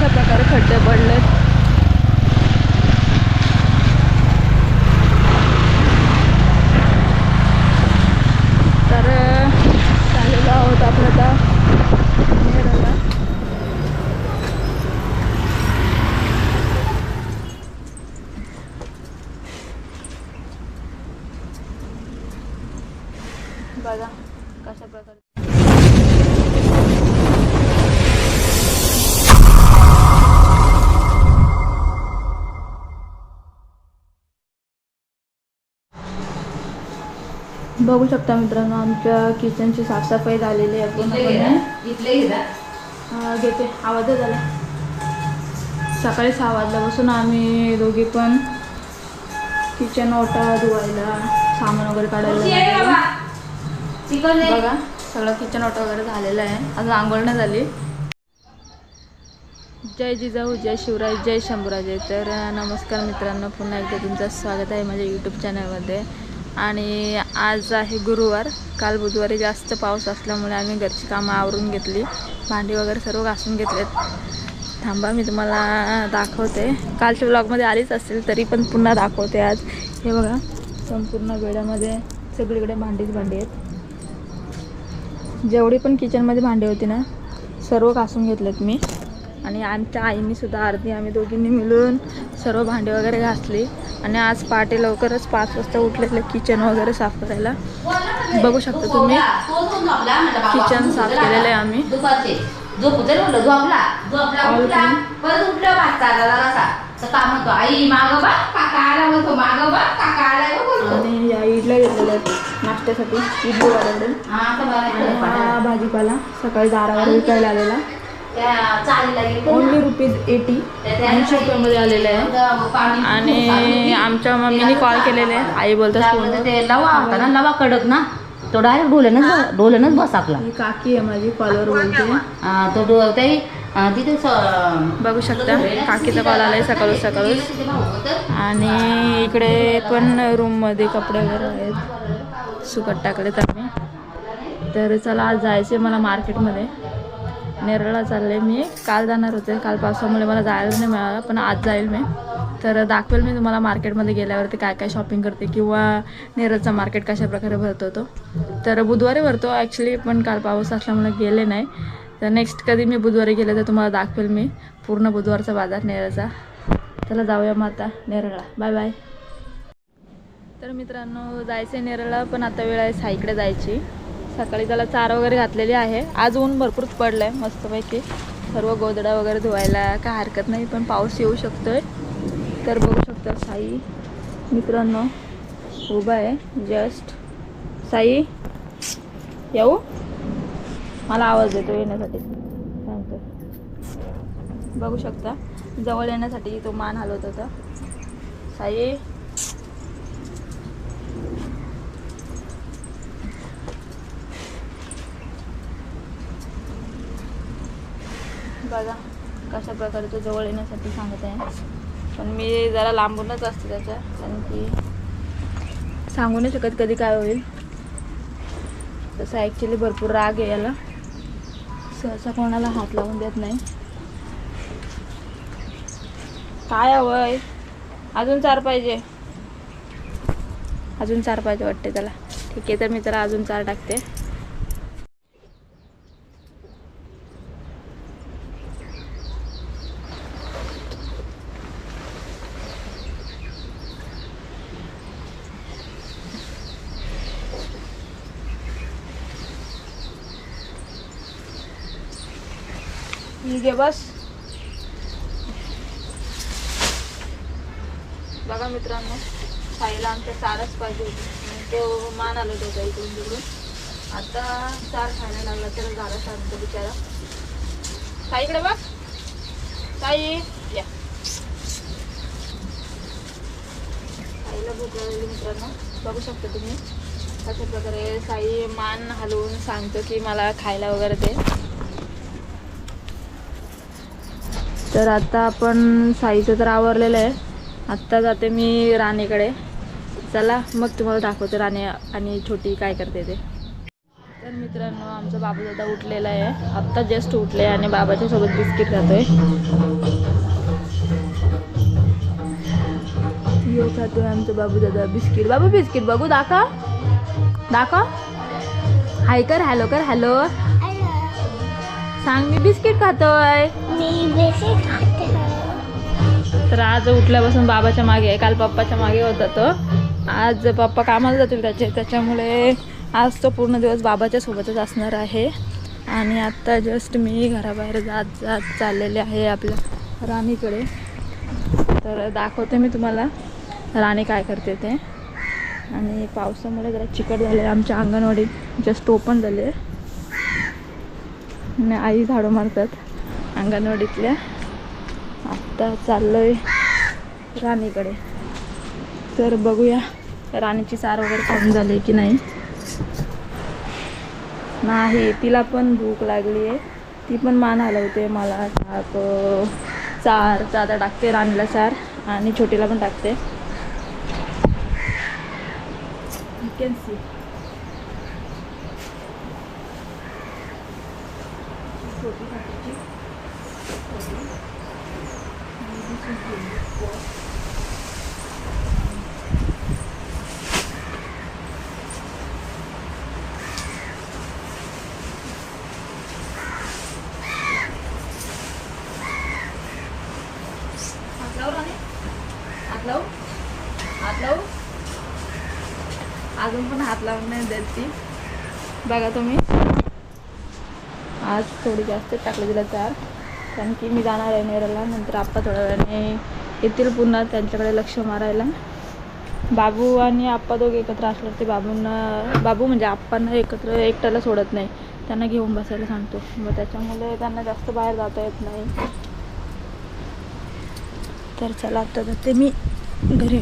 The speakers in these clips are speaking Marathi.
अशा प्रकारे खड्डे पडलेत. बघू शकता मित्रांनो आमच्या किचनची साफसफाई झालेली आहे. पूर्णपणे. हा, घेते. आवाजच झाला सकाळी सहा वाजल्यापासून आम्ही दोघी पण किचन ओटा धुवायला सामान वगैरे काढायला. बघा सगळं किचन ओटा वगैरे झालेलं आहे. अजून आंघोळ नाही झाली. जय जिजाऊ जय शिवराज जय शंभूराजे. तर नमस्कार मित्रांनो पुन्हा एकदा तुमचं स्वागत आहे माझ्या यूट्यूब चॅनलमध्ये आणि आज आहे गुरुवार. काल बुधवारी जास्त पाऊस असल्यामुळे आम्ही घरची कामं आवरून घेतली. भांडी वगैरे सर्व घासून घेतलेत. थांबा मी तुम्हाला दाखवते. कालच्या ब्लॉगमध्ये आलीच असेल तरी पण पुन्हा दाखवते आज. हे बघा संपूर्ण वेळामध्ये सगळीकडे भांडीच भांडी आहेत. जेवढी पण किचनमध्ये भांडी होती ना सर्व घासून घेतलेत मी. आणि आमच्या आईने सुद्धा अर्धी आम्ही दोघींनी मिळून सर्व भांडी वगैरे घासली. आणि आज पहाटे लवकरच पाच वाजता उठलेले किचन वगैरे साफ करायला. बघू शकता तुम्ही. किचन साफ केलेलं आहे आम्ही. आणि या इडल्या घेतलेल्या आहेत नाश्त्यासाठी. इडली वाल्याकडून भाजीपाला सकाळी दारावर विकायला आलेला. ओनली रुपीज एटी ऐंशी रुपयामध्ये आलेलं आहे आणि आमच्या मम्मीने कॉल केलेले आहे आई बोलतात. ते लवा होता ना लवा कडक ना. तो डायरेक्ट डोल्यानच डोल्यानच बस आपला. काकी आहे माझी कॉलवर बोलते. तो डो- ते तिथे बघू शकता. काकीचा कॉल आलाय सकाळी सकाळी आणि इकडे पण रूममध्ये कपडे वगैरे आहेत. सुकट टाकलेत आम्ही. तर चला आज जायचे मला मार्केटमध्ये नेरळला चालले मी. काल जाणार होते काल पावसामुळे मला जायला नाही मिळालं पण आज जाईल मी. तर दाखवेल मी तुम्हाला मार्केटमध्ये गेल्यावरती काय काय शॉपिंग करते किंवा नेरळचा मार्केट कशा प्रकारे भरतो तो. तर बुधवारी भरतो ॲक्च्युली पण काल पाऊस असल्यामुळे गेले नाही. तर नेक्स्ट कधी मी बुधवारी गेले तर तुम्हाला दाखवेल मी. पूर्ण बुधवारचा बाजार नेरळचा. चला जाऊया मग आता नेरळला. बाय बाय तर मित्रांनो जायचं आहे नेरळला पण आता वेळ आहे साईकडे जायची. सकाळी त्याला चारा वगैरे घातलेली आहे. आज ऊन भरपूर पडलं आहे मस्तपैकी. सर्व गोदडा वगैरे धुवायला काय हरकत नाही पण पाऊस येऊ शकतोय. तर बघू शकता साई. मित्रांनो उभा आहे जस्ट. साई येऊ? मला आवाज देतो येण्यासाठी. सांगतो. बघू शकता जवळ येण्यासाठी तो मान हलवत होता. साई बघा कशा प्रकारे तो जवळ येण्यासाठी सांगत आहे. पण मी जरा लांबूनच असते त्याच्या कारण की सांगू नाही शकत कधी काय होईल. तसं ॲक्च्युली भरपूर राग आहे याला. सहसा कोणाला हात लावून देत नाही. काय हवंय अजून चार पाहिजे. अजून चार पाहिजे वाटते त्याला. ठीक आहे तर मी त्याला अजून चार टाकते. ठीक आहे बस बघा मित्रांनो साईला आमच्या चारच पाहिजे होती. तो मान आलं होता इकडून तिकडून. आता चार खायला लागला तर झाला सांगतो बिचारा. साईकडे बघ. साई या. साईला भूक लागली मित्रांनो. बघू शकता तुम्ही. अशा प्रकारे साई मान हलवून सांगतो की मला खायला वगैरे दे. तर आता आपण साईचं तर आवरलेलं आहे. आत्ता जाते मी राणीकडे. चला मग तुम्हाला दाखवते राणी आणि छोटी काय करते ते. तर तर मित्रांनो आमचा बाबू दादा उठलेला आहे. आत्ता जस्ट उठले आणि बाबाच्या सोबत बिस्किट खातोय. यो खातोय आमचा बाबू दादा बिस्किट. बाबू बिस्किट बघू दाखव. दाखव. हाय कर हॅलो कर हॅलो. सांग मी बिस्किट खातोय. तर आज उठल्यापासून बाबाच्या मागे आहे. काल पप्पाच्या मागे होता तो. आज पप्पा कामाला जातील त्याचे. त्याच्यामुळे आज तो पूर्ण दिवस बाबाच्या सोबतच असणार आहे. आणि आत्ता जस्ट मी घराबाहेर जात जात चाललेले आहे आपल्या राणीकडे. तर दाखवते मी तुम्हाला राणी काय करते ते. आणि पावसामुळे जरा चिकट झाले आमच्या अंगणवाडीत. जस्ट ओपन झाले. आणि आई झाडू मारतात. अंगणवाडीतल्या. आत्ता चाललोय राणीकडे. तर बघूया राणीची सार वगैरे खाऊन झाली की नाही. नाही तिला पण भूक लागली आहे. ती पण मान हलवते मला. टाक चार आता टाकते राणीला चार आणि छोटीला पण टाकते. See can see. छोटी खातीची हात लावू राणी हात लावू हात लावू अजून पण हात लावून नाही देत ती. बघा तुम्ही. आज थोडी जास्त टाकलं तिला चार कारण की मी जाणार आहे नेराला नंतर आप्पा थोड्या वेळाने येतील पुन्हा त्यांच्याकडे लक्ष मारायला. बाबू आणि आप्पा दोघे एकत्र असल्यावर ते बाबूंना बाबू म्हणजे आप्पांना एकत्र एकट्याला सोडत नाही. त्यांना घेऊन बसायला सांगतो. मग त्याच्यामुळे त्यांना जास्त बाहेर जाता येत नाही. तर चला आता जाते मी घरी.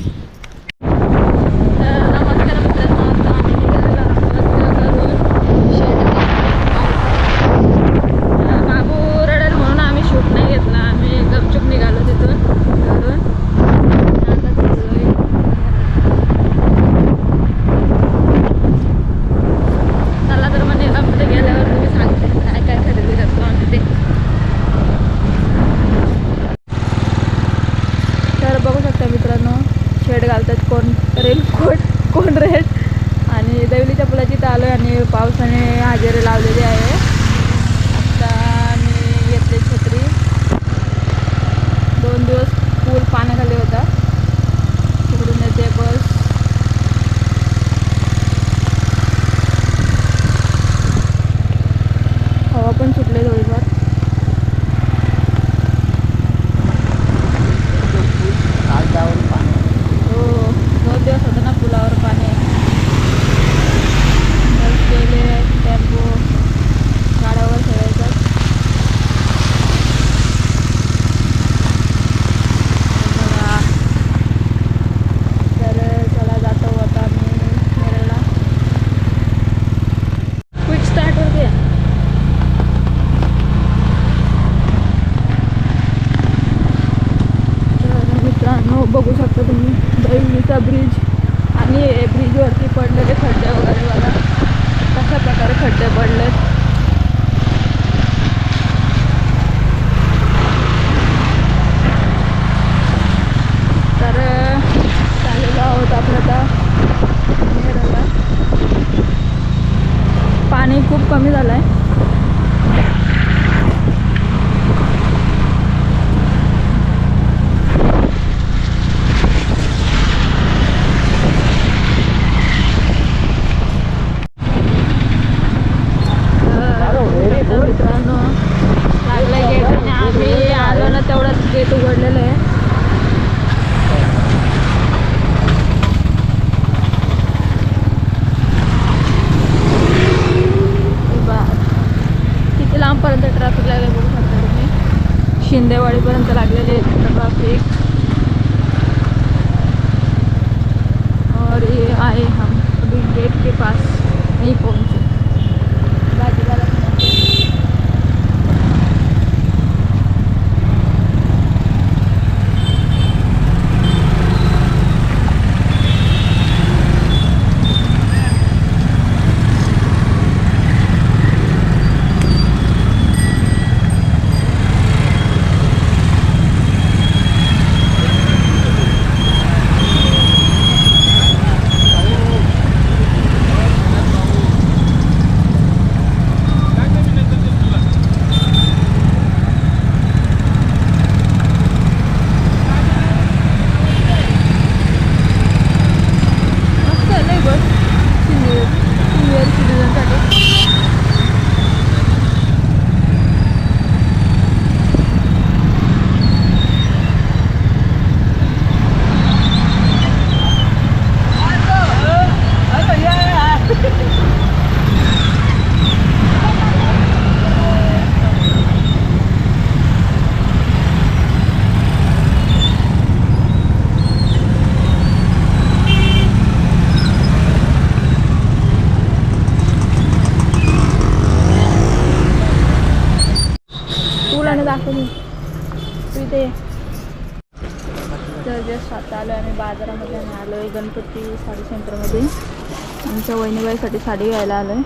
आमच्या साडी घ्यायला आलो आहे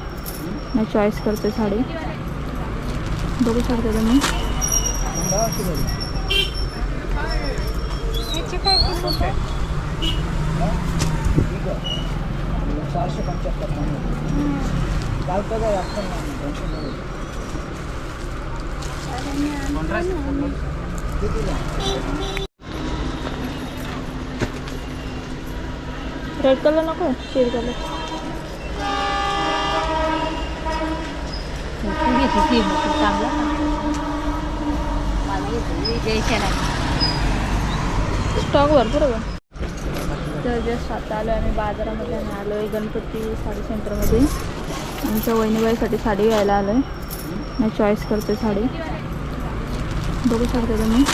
मी चॉईस करते साडी. बघू शकता तुम्ही. रेड कलर नको शेड कलर स्टॉक भरपूर आहे तर जस्ट आता आलो आम्ही बाजारामध्ये आम्ही आलो आहे गणपती साडी सेंटरमध्ये. आमच्या वहिनीबाईसाठी साडी घ्यायला आलो आहे मी चॉईस करते साडी. बघू शकते तुम्ही.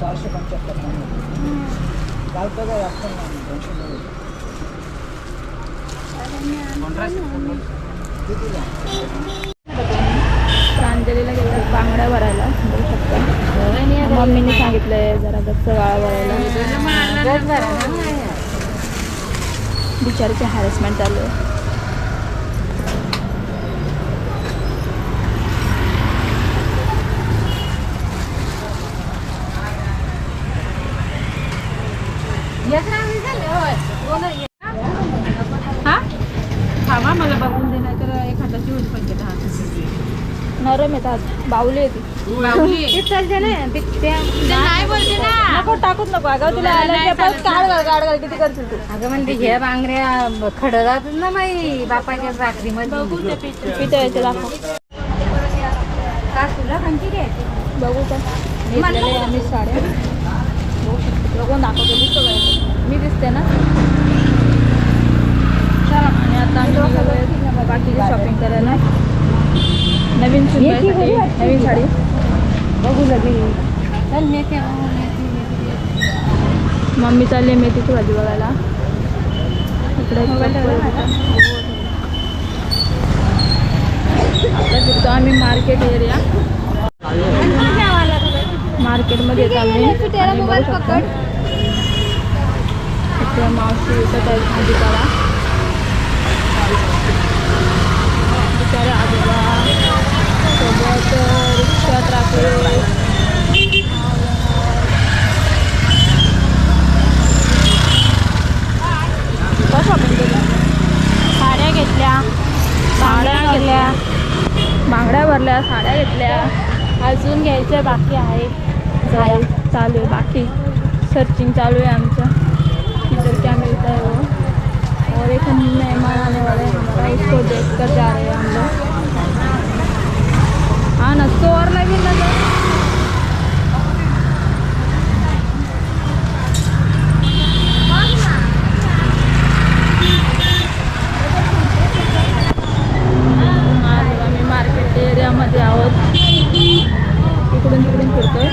चारशे पंच्याहत्तर. चालतं काय आपण प्रांजलीला गेलं बांगड्या भरायला बघू शकता मम्मीने सांगितलंय जरा गच्च गाळा भरायला बिचारीचे हॅरेसमेंट चालू आहे हा थांबा मला बघून दे नाही तर एखादा चिवड पण घेता नरम बावली नाही बोलते ना. नको टाकूच नको. अगं तुला परत काढ घाल काढ घाल किती करशील तू. अगं हे बांगड्या खड जातात ना बाई बापाच्या रात्री मध्ये पिते याचे दाखव तुला कोणती घ्यायची बघू का घेतलेले आहे? आम्ही साड्या बघू. शकतो तुला कोण दाखवतो दिसतो काय मी दिसते ना. चला आणि आता बाकीची शॉपिंग करायला. नवीन नवीन साडी. बघू लगे चल मेथी हो, मेथी मेथी मम्मी चालली मेथीची भाजी बघायला. इकडे आम्ही मार्केट एरिया. मार्केटमध्ये मावशी विकत आहेत भाजीपाला. बिचारे आजोबा सोबत रिक्षा ट्राफिक काय शॉपिंग केली साड्या घेतल्या. साड्या घेतल्या. बांगड्या भरल्या साड्या घेतल्या अजून घ्यायचं बाकी आहे. झालं चालू आहे. बाकी सर्चिंग चालू आहे आमचं. किधर क्या मिलता है वो और एक मेहमान आने वाले हैं हमारा उसको देख कर जा रहे हैं हम लोग. हा ना चोरला गेला नजर आज आम्ही मार्केट एरियामध्ये आहोत इकडून तिकडून फिरतोय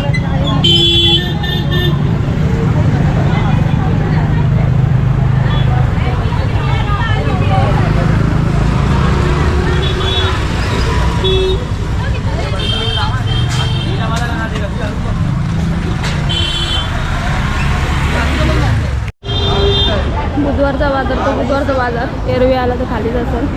बुधवारचा बाजार तो बुधवारचा बाजार एरवी आला तर खालीच असेल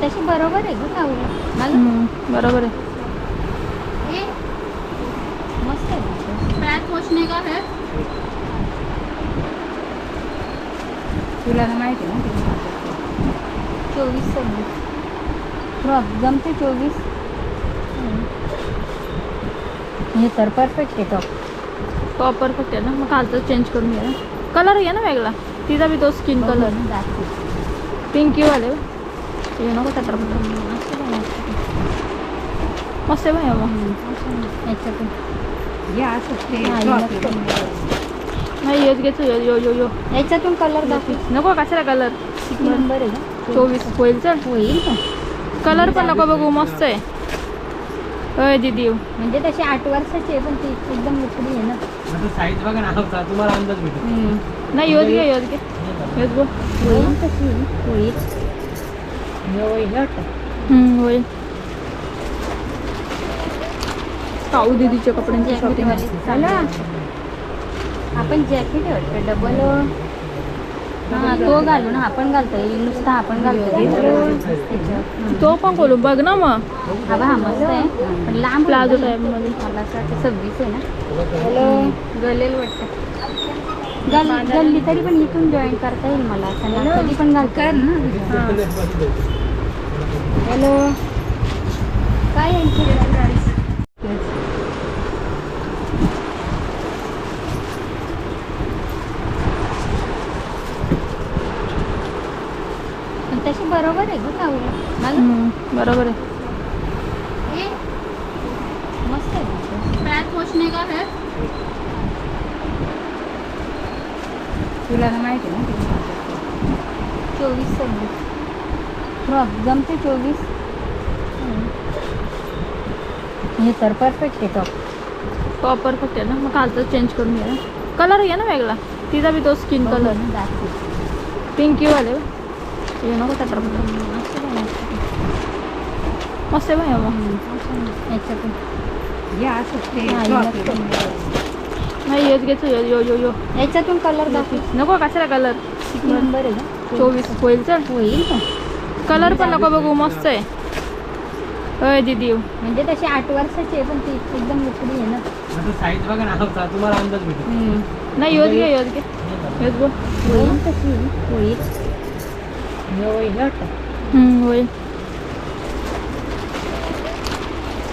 तशी बरोबर आहे ग हम्म, बरोबर आहे. हे? मस्त आहे. पैर पोछने का है? तुला ना माहिती आहे ना? चोवीस सव्वीस जमते चोवीस. हे तर परफेक्ट आहे टॉप टॉप परफेक्ट आहे ना? मग कालचं चेंज करून घ्या कलर घ्या ना वेगळा. तिचा बी तो स्किन कलर दाखव. पिंकी वाले. हे नको चटरपटर मस्त आहे. बाई मग याच्यातून या असं ते हा, drop नाही येत घ्यायचं यो यो यो यो याच्यातून कलर दाखव नको कशाला कलर नंबर आहे का चोवीस होईल चल होईल का कलर पण नको बघू मस्त आहे होय दीदी म्हणजे तशी आठ वर्षाची आहे पण ती एकदम लुकडी आहे ना साईज बघा ना तुम्हाला अंदाज भेटेल नाही योज घे योज घे योज गो होईल कशी होईल होईल काऊ दीदीच्या कपड्यांची शॉपिंग आपण जॅकेट वाटतं डबल हा तो घालू ना आपण घालतो नुसता आपण घालतो. तो पण खोलू बघ ना मग. हा हा मस्त आहे. पण लांब प्लाझो टाईप. मध्ये. मला असं वाटतं सव्वीस आहे ना. हॅलो. गलेल वाटतं. गल गल्ली तरी पण इथून जॉईन करता येईल मला. असं कधी पण घालता येईल. ना हॅलो. काय तशी बरोबर आहे ग बरोबर आहे. मस्त आहे. पैर का है? तुला तर माहिती आहे ना चोवीस सव्वीस. फ्रॉक जमते चोवीस. हे तर परफेक्ट आहे टॉप टॉप परफेक्ट आहे ना? मग कालचं चेंज करून घ्या कलर घे ना वेगळा. तिचा बी तो स्किन कलर पिंकी वाले हे नको चटरपटर मस्त आहे मग याच्यातून. या हा. नाही येत घ्यायचं यो यो यो यो. याच्यातून कलर दाखव. नको कशाला कलर नंबर आहे का चोवीस. होईल चल. होईल का? कलर पण नको बघू मस्त आहे. होय दीदी. म्हणजे तशी आठ वर्षाची आहे पण ती एकदम लुकडी आहे ना. साईज बघा ना तुम्हाला अंदाज भेटेल नाही योज घे योज घे. योज गो होईल कशी होईल होईल हम्म, होईल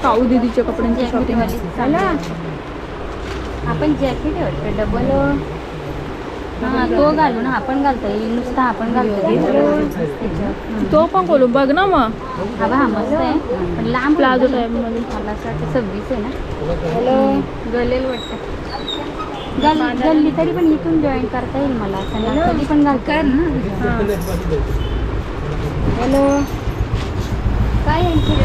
काऊ दीदीच्या कपड्यांची शॉपिंग चला. आपण जॅकेट डबल हा तो घालू ना आपण घालतो येईल नुसता आपण घालतो. तो पण खोलू बघ ना मग. हा बा, हा मस्त आहे. पण लांब प्लाझो आहे टाईप. मध्ये मला असं वाटतं सव्वीस आहे ना. हॅलो. गलेल वाटतं. गल गल्ली तरी पण इथून जॉईन करता येईल मला. असं कधी पण घालता येईल ना. हॅलो. काय यांची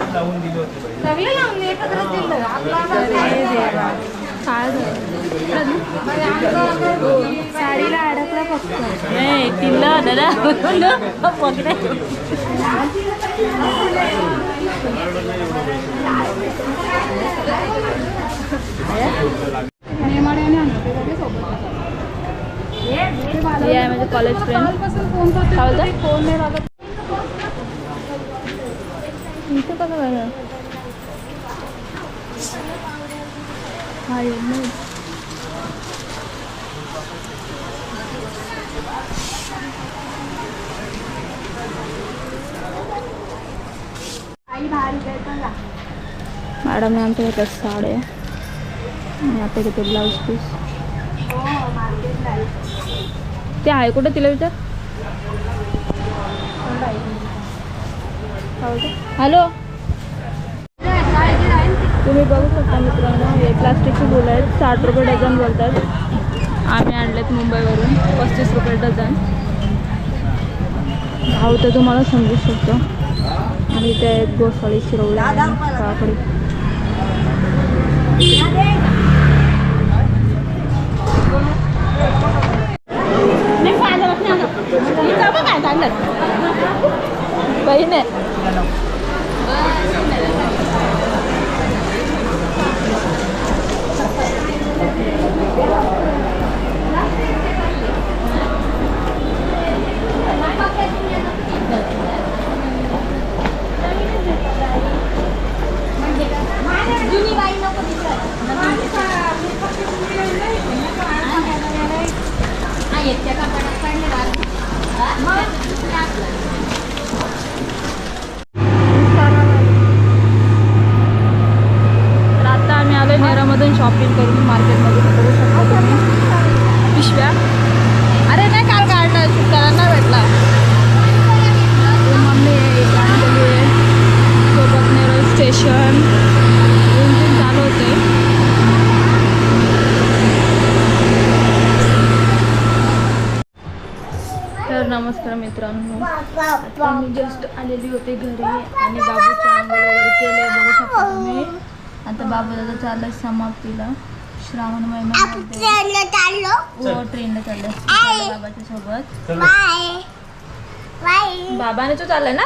सगळे लावून एकत्रच दिलं आपला काय झालं? साडीला अडकला फक्त. नाही तिला दादा पकडे. हे आहे माझे कॉलेज फ्रेंड काय बोलता फोन नाही लागत इथे कसं झालं हा। येत नाही। मॅडम आमच्या घेतात साड्या आणि आता घेते ब्लाऊज पीस ते आहे कुठं तिला विचार? हॅलो? तुम्ही बघू शकता मित्रांनो हे प्लास्टिकचे फुलं आहेत. साठ रुपये डझन बोलतात. आम्ही आणलेत मुंबईवरून पस्तीस रुपये डझन. भाव तर तुम्हाला समजू शकतो. आणि ते आहेत गोसाळी शिरवल्या काकडी. बहीण आहे हा, काढले बारा. हा? तर आता आम्ही आलो नेरामधून शॉपिंग करून मार्केटमधून करू शकता तुम्ही पिशव्या अरे नाही काल काढला त्याला नाही भेटला तो मम्मी एक आणलेली आहे सोबत नेरळ स्टेशन इंजिन चालू होते तर नमस्कार मित्रांनो आता मी जस्ट आलेली होते घरी आणि बाबूचे आंघोळ वगैरे केले बघू शकता तुम्ही आता बाबू दादा चाललाय समाप्तीला श्रावण महिन्यामध्ये हो ट्रेनला चाललाय. बाबाच्या सोबत. बाबाने तो चाललाय ना?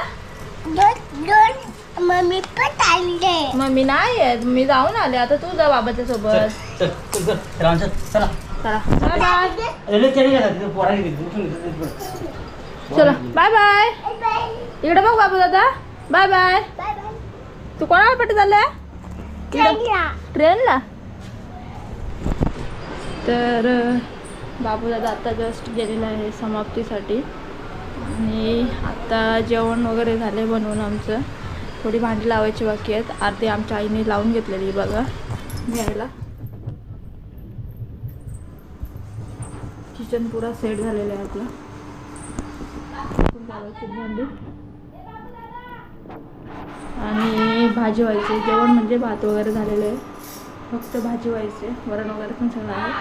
मम्मी पण चालले. मग मी नाही येत मी जाऊन आले. आता तू जा बाबाच्या सोबत. चल चल चल. बाय. चला बाय बाय. इकडे बघ बाबू दादा. Bye bye. तू कोणाला पट्टी चाललाय? ट्रेनला? तर बाबूदादा बाबू दादा आता जस्ट गेलेला आहे समाप्तीसाठी. आणि आता जेवण वगैरे झाले बनवून आमचं. थोडी भांडी लावायची बाकी आहेत. अर्धी आमच्या आईने लावून घेतलेली बघा घ्यायला. किचन पुरा सेट झालेला आहे आपला. लावायची भांडी. आणि भाजी व्हायची. जेवण म्हणजे भात वगैरे झालेलं आहे. फक्त भाजी व्हायची. वरण वगैरे पण सगळं आहे.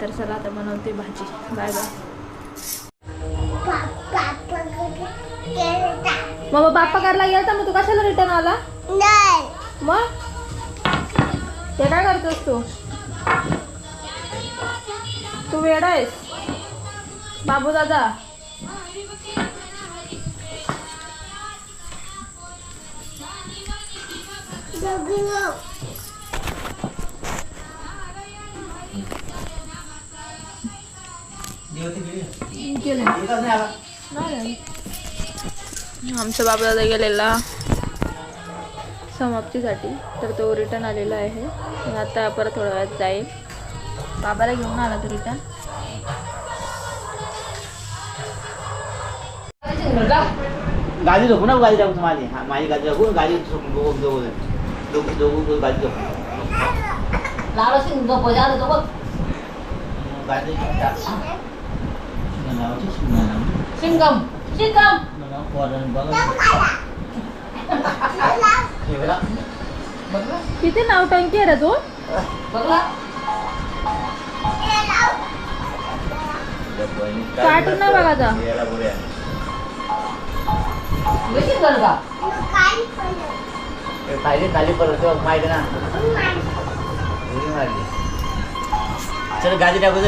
तर चला आता बनवते भाजी. बाय बाय मग बाप्पा करायला गेला मग तू कशाला रिटर्न आला? मग? ते काय करतोस तू? तू वेड आहेस. बाबू दादा गेले नाही आमचा बाबू दादा गेलेला समाप्तीसाठी तर तो रिटर्न आलेला आहे. आणि आता परत थोड्या वेळात जाईल बाबाला घेऊन आला तो रिटर्न गाडी झोपू ना गाडी टाकू माझी हा माझी गाडी टाकू गाडी दोघं दोघं दोघं दोघं गाडी झोपू गाडी शिंगम शिंगम किती नाव टंकी आहे रे तू कार्टून नाही बघायचा पाहिजे खाली परत माहिती ना चल गाडी टाकू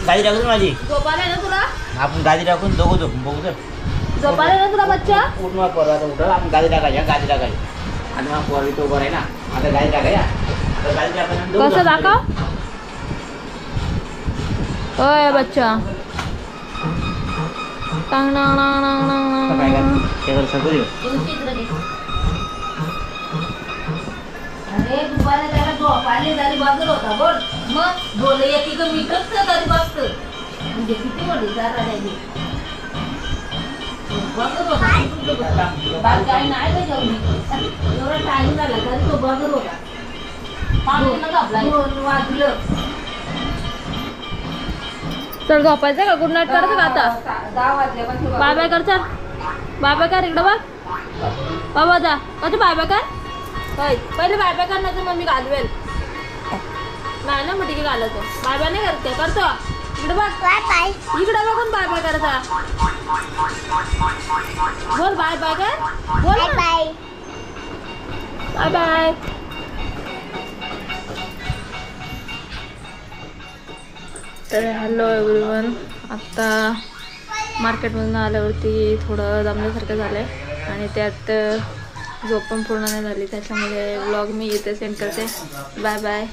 चल गाडी टाकू चल माझी झोपाले ना तुला आपण गाडी टाकून दोघं झोपून बघू चल झोपाले ना तुला बच्चा उठ मग परवा आता उठलं आपण गाडी टाकायची गाडी टाकायची आणि मग पोरगी तो बरं आहे ना आता गाडी टाकायच्या आता गाडी टाकायला दोघं कसं झोपून दाखव होय बच्चा टांग टांग टांग टांग आता काय टांग करायचं? ते कर सगळं देऊ. अरे दुपारी त्याला झोपायला झाली बाजूल होता बोल मग येते तरी बघत म्हणजे किती मोठी जागा त्याची बघत होता बाकी काही नाही का जेवणी. एवढा टाइम झाला तरी तो बघत होता. दोन वाजलं. चल झोपायचं का? गुड नाईट करायचं का आता? बाय बाय कर चल. बाय बाय कर इकडं बघ. बाबा जा. कसं बाय बाय कर? पहिले बाय बाय कर नाही तर मग मी घालवेल. बाय ना मग ठीक घालवतो बाय बाय नाही करते करतो. इकडे बघ. बाय बाय इकडे बघून बाय बाय करता बोल बाय बाय कर. बोल बाय बाय बाय. बाय तर हॅलो एव्हरीवन आत्ता मार्केटमधून आल्यावरती थोडं दमल्यासारखं झालं आहे आणि त्यात झोप पण पूर्ण नाही झाली. त्याच्यामुळे ब्लॉग मी इथे सेंड करते. Bye bye.